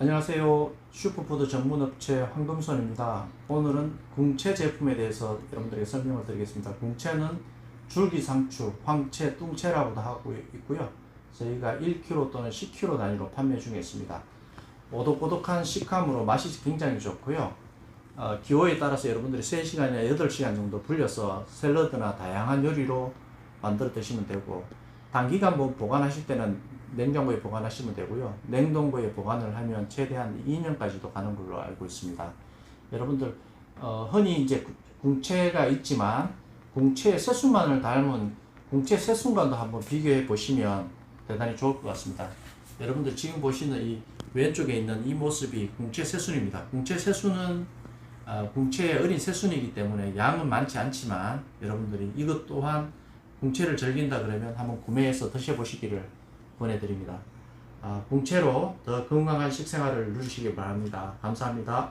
안녕하세요. 슈퍼푸드 전문업체 황금손입니다. 오늘은 궁채 제품에 대해서 여러분들에게 설명을 드리겠습니다. 궁채는 줄기상추, 황채, 뚱채라고도 하고 있고요. 저희가 1kg 또는 10kg 단위로 판매 중에 있습니다. 오독오독한 식감으로 맛이 굉장히 좋고요. 어, 기호에 따라서 여러분들이 3시간이나 8시간 정도 불려서 샐러드나 다양한 요리로 만들어 드시면 되고 단기간 뭐 보관하실 때는 냉장고에 보관하시면 되고요. 냉동고에 보관을 하면 최대한 2년까지도 가는 걸로 알고 있습니다. 여러분들 어, 흔히 이제 구- 궁채가 있지만 궁채의 새순만을 닮은 궁채 새순과도 한번 비교해 보시면 대단히 좋을 것 같습니다. 여러분들 지금 보시는 이 왼쪽에 있는 이 모습이 궁채 새순입니다. 궁채 새순은 아, 궁채의 어린 새순이기 때문에 양은 많지 않지만 여러분들이 이것 또한 궁채를 즐긴다 그러면 한번 구매해서 드셔보시기를 권해드립니다. 아, 궁채로 더 건강한 식생활을 누리시기 바랍니다. 감사합니다.